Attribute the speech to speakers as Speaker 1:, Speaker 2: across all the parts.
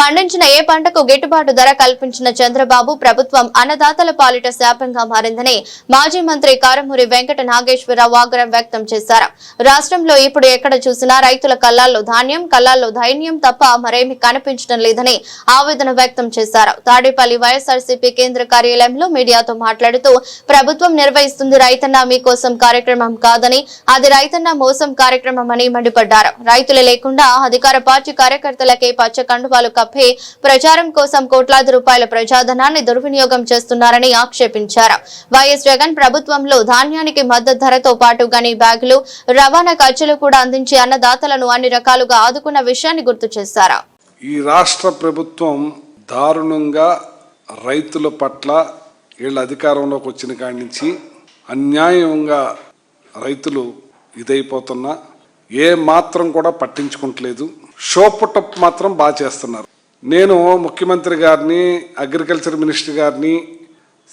Speaker 1: పండించిన ఏ పంటకు గిట్టుబాటు ధర కల్పించిన చంద్రబాబు ప్రభుత్వం అన్నదాతల పాలిట శాపంగా మారిందని మాజీ మంత్రి కారమూరి వెంకట నాగేశ్వరరావు ఆగ్రహం వ్యక్తం చేశారు. రాష్ట్రంలో ఇప్పుడు ఎక్కడ చూసినా రైతుల కళ్ళాల్లో ధాన్యం కళ్ళాల్లో ధైర్యం తప్ప మరేమీ కనిపించడం లేదని ఆవేదన వ్యక్తం చేశారు. తాడేపల్లి వైఎస్ఆర్సీపీ కేంద్ర కార్యాలయంలో మీడియాతో మాట్లాడుతూ ప్రభుత్వం నిర్వహిస్తుంది రైతన్న మీకోసం కార్యక్రమం కాదని అది రైతన్న మోసం కార్యక్రమం అని మండిపడ్డారు. రైతులు లేకుండా అధికార పార్టీ కార్యకర్తలకే పచ్చ కండువాలు సభ్యే ప్రచారం కోసం కోట్లాది రూపాయల ప్రజాధనాన్ని దుర్వినియోగం చేస్తున్నారని ఆక్షేపించారు. వైఎస్ జగన్ ప్రభుత్వంలో ధాన్యానికి మద్దతు ధరతో పాటు గని బ్యాగులు రవాణా ఖర్చులు కూడా అందించి అన్నదాతలను అన్ని రకాలుగా ఆదుకున్న విషయాన్ని గుర్తు చేశారు.
Speaker 2: ఈ రాష్ట్ర ప్రభుత్వం దారుణంగా రైతుల పట్ల వీళ్ళ అధికారంలోకి వచ్చిన కాడి నుంచి అన్యాయంగా రైతులు ఇదైపోతున్నా ఏ మాత్రం కూడా పట్టించుకుంటలేదు. షో పుట్టప్ మాత్రం బాగా చేస్తున్నారు. నేను ముఖ్యమంత్రి గారిని అగ్రికల్చర్ మినిస్టర్ గారిని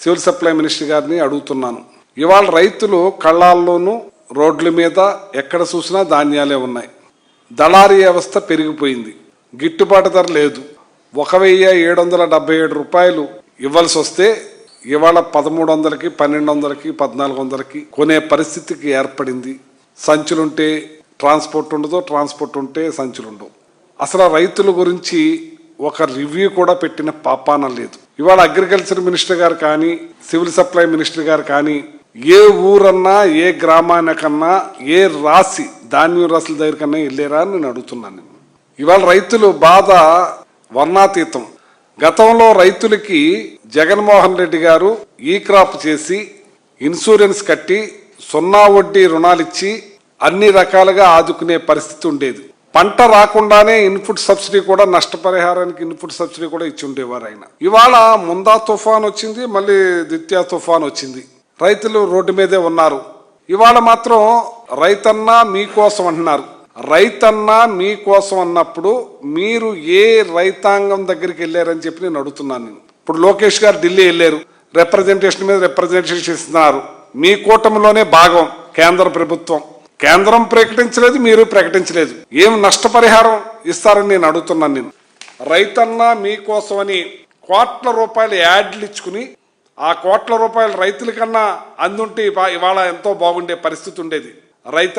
Speaker 2: సివిల్ సప్లై మినిస్టర్ గారిని అడుగుతున్నాను. ఇవాళ రైతులు కళ్ళాల్లోనూ రోడ్ల మీద ఎక్కడ చూసినా ధాన్యాలే ఉన్నాయి. దళారీ వ్యవస్థ పెరిగిపోయింది. గిట్టుబాటు ధర లేదు. ఒక వెయ్యి ఏడు వందల డెబ్బై ఏడు రూపాయలు ఇవ్వాల్సి వస్తే ఇవాళ పదమూడు వందలకి పన్నెండు వందలకి పద్నాలుగు వందలకి కొనే పరిస్థితికి ఏర్పడింది. సంచులుంటే ట్రాన్స్పోర్ట్ ఉండదు ట్రాన్స్పోర్ట్ ఉంటే సంచులు ఉండవు అసలు రైతుల గురించి ఒక రివ్యూ కూడా పెట్టిన పాపాన లేదు. ఇవాళ అగ్రికల్చర్ మినిస్టర్ గారు కానీ సివిల్ సప్లై మినిస్టర్ గారు కానీ ఏ ఊరన్నా ఏ గ్రామానికన్నా ఏ రాసి ధాన్యం రాసుల దగ్గర కన్నా వెళ్ళారా అని నేను అడుగుతున్నాను ఇవాళ రైతులు బాధ వర్ణాతీతం. గతంలో రైతులకి జగన్మోహన్ రెడ్డి గారు ఈ క్రాప్ చేసి ఇన్సూరెన్స్ కట్టి సున్నా వడ్డీ రుణాలిచ్చి అన్ని రకాలుగా ఆదుకునే పరిస్థితి ఉండేది. పంట రాకుండానే ఇన్పుట్ సబ్సిడీ కూడా నష్టపరిహారానికి ఇన్పుట్ సబ్సిడీ కూడా ఇచ్చి ఉండేవారు ఆయన. ఇవాళ ముందా తుఫాన్ వచ్చింది మళ్ళీ ద్వితీయ తుఫాన్ వచ్చింది. రైతులు రోడ్డు మీదే ఉన్నారు. ఇవాళ మాత్రం రైతన్నా మీకోసం అంటున్నారు. రైతన్నా మీకోసం అన్నప్పుడు మీరు ఏ రైతాంగం దగ్గరికి వెళ్ళారని చెప్పి నేను అడుగుతున్నాను నేను. ఇప్పుడు లోకేష్ గారు ఢిల్లీ వెళ్ళారు. రిప్రజెంటేషన్ మీద రిప్రజెంటేషన్ ఇస్తున్నారు మీ కూటమిలోనే భాగం కేంద్ర ప్రభుత్వం. కేంద్రం ప్రకటించలేదు మీరు ప్రకటించలేదు. ఏం నష్టపరిహారం ఇస్తారని నేను అడుగుతున్నాను నేను రైతన్నా మీకోసమని కోట్ల రూపాయలు యాడ్లు ఇచ్చుకుని ఆ కోట్ల రూపాయలు రైతుల కన్నా అందుంటే ఇవాళ ఎంతో బాగుండే పరిస్థితి ఉండేది. రైత